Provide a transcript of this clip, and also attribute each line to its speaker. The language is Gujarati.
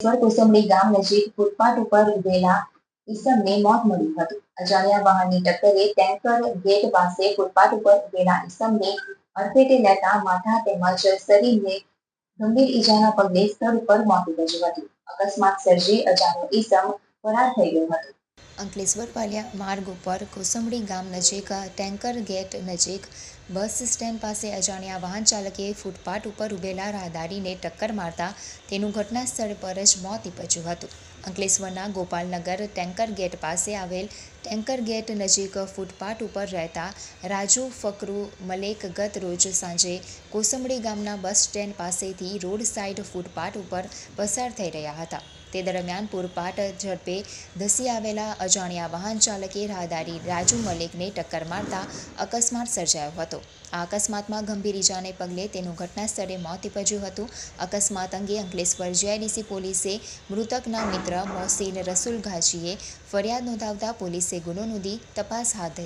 Speaker 1: અંકલેશ્વર કોસંબડી ગામ નજીક ફૂટપાથ ઉપર ઉભેલા ઈસમને મોત મળ્યું હતું. અજાણ્યા વાહનની ટક્કરે ટેન્કર ગેટ પાસે ફૂટપાથ ઉપર ઉભેલા ઈસમને અડફેટે લેતા માથા તેમજ શરીરને ગંભીર ઈજાના પગલે સ્થળ ઉપર મોત નીપજ્યું હતું. અકસ્માત સર્જી અજાણ્યો ઈસમ ફરાર થઈ ગયો હતો. અંકલેશ્વર પાલિયા માર્ગ ઉપર કોસંબડી ગામ નજીક ટેન્કર ગેટ નજીક બસ સ્ટેન્ડ પાસે અજાણ્યા વાહન ચાલકે ફૂટપાથ ઉપર ઉભેલા રાહદારીને ટક્કર મારતા તેનું ઘટના સ્થળ પર જ મોત નીપજ્યું હતું. અંકલેશ્વરના ગોપાલનગર ટેન્કર ગેટ પાસે આવેલ ટેન્કર ગેટ નજીક ફૂટપાથ ઉપર રહેતા રાજુ ફકરુ મલેક ગત રોજ સાંજે કોસંબડી ગામના બસ સ્ટેન્ડ પાસેથી રોડ સાઇડ ફૂટપાથ ઉપર પસાર થઈ રહ્યા હતા. તે દરમિયાન પૂરપાટ ઝડપે ધસી આવેલા અજાણ્યા વાહન ચાલકે રાહદારી રાજુ મલિકને ટક્કર મારતા અકસ્માત સર્જાયો હતો. આ અકસ્માતમાં ગંભીર ઈજાને પગલે તેનું ઘટના સ્થળે મોત નીપજ્યું હતું. અકસ્માત અંગે અંકલેશ્વર જીઆઈડીસી પોલીસે મૃતકના મિત્ર મોહસીન રસુલ ઘાજીએ ફરિયાદ નોંધાવતા પોલીસે ગુનો નોંધી તપાસ હાથ ધરી.